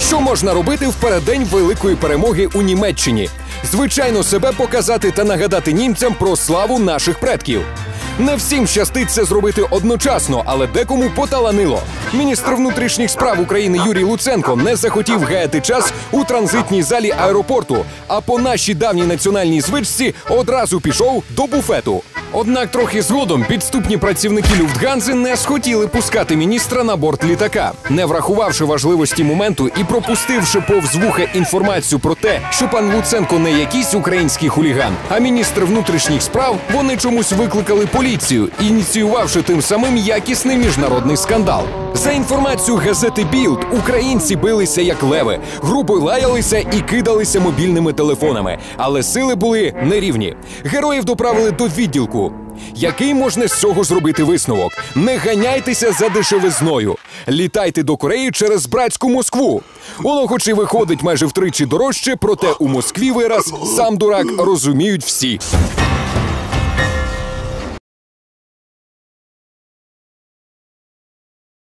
Що можна робити в переддень великої перемоги у Німеччині? Звичайно, себе показати та нагадати німцям про славу наших предків. Не всім щастить це зробити одночасно, але декому поталанило. Міністр внутрішніх справ України Юрій Луценко не захотів гаяти час у транзитній залі аеропорту, а по нашій давній національній звичці одразу пішов до буфету. Однак трохи згодом підступні працівники Люфтганзи не схотіли пускати міністра на борт літака, не врахувавши важливості моменту і пропустивши повз вуха інформацію про те, що пан Луценко не якийсь український хуліган, а міністр внутрішніх справ вони чомусь викликали поліцію, ініціювавши тим самим якісний міжнародний скандал. За інформацією газети Білд, українці билися як леви, грубо лаялися і кидалися мобільними телефонами, але сили були нерівні. Героїв доправили до відділку. Який можна з цього зробити висновок? Не ганяйтеся за дешевизною. Літайте до Кореї через братську Москву. Воно, хоч і виходить майже втричі дорожче, проте у Москві вираз сам дурак розуміють всі.